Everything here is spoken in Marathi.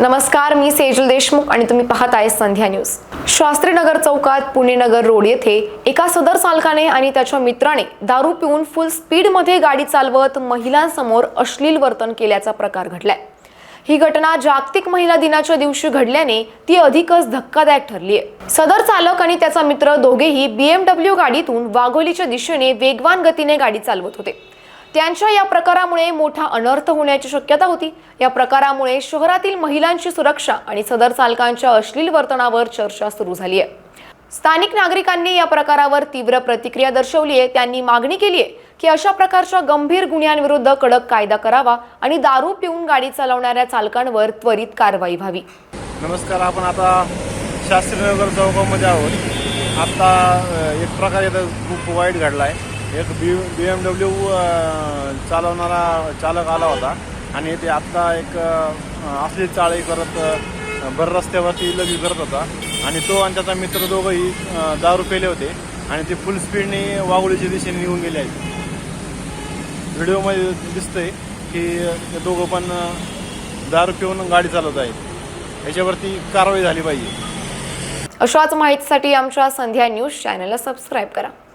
नमस्कार मी सेजल देशमुख आणि तुम्ही पाहत आहे संध्या न्यूज. शास्त्रीनगर चौकात पुणे नगर रोड येथे एका सदर चालकाने आणि त्याच्या मित्राने दारू पिऊन फुल स्पीडमध्ये गाडी चालवत महिलांसमोर अश्लील वर्तन केल्याचा प्रकार घडलाय. ही घटना जागतिक महिला दिनाच्या दिवशी घडल्याने ती अधिकच धक्कादायक ठरली आहे सदर चालक आणि त्याचा मित्र दोघेही बीएमडब्ल्यू गाडीतून वाघोलीच्या दिशेने वेगवान गतीने गाडी चालवत होते. त्यांच्या या प्रकारामुळे मोठा अनर्थ होण्याची शक्यता होती. या प्रकारामुळे शहरातील महिलांची सुरक्षा आणि सदर चालकांच्या अश्लील वर्तनावर चर्चा सुरू झाली आहे. स्थानिक नागरिकांनी या प्रकारावर तीव्र प्रतिक्रिया दर्शवली आहे. त्यांनी मागणी केली आहे की अशा प्रकारच्या गंभीर गुन्ह्यांविरुद्ध कडक कायदा करावा आणि दारू पिऊन गाडी चालवणाऱ्या चालकांवर त्वरित कारवाई व्हावी. नमस्कार आपण आता शास्त्रीनगर चौकामध्ये आहोत. आता एक प्रकार खूप वाईट घडला आहे एक बी बी एम डब्ल्यू चालवणारा चालक आला होता. आणि ते आत्ता एक असली चाळी करत बर भर रस्त्यावरती लगी करत होता. आणि तो आणि त्याचा मित्र दोघंही दारू पेले होते. आणि ते फुल स्पीडने वाघोलीच्या दिशेने निघून गेले आहेत. व्हिडिओमध्ये दिसतंय की ते दोघं पण दारू पिऊन गाडी चालवत आहेत. याच्यावरती कारवाई झाली पाहिजे. अशाच माहितीसाठी आमच्या संध्या न्यूज चॅनलला सबस्क्राईब करा.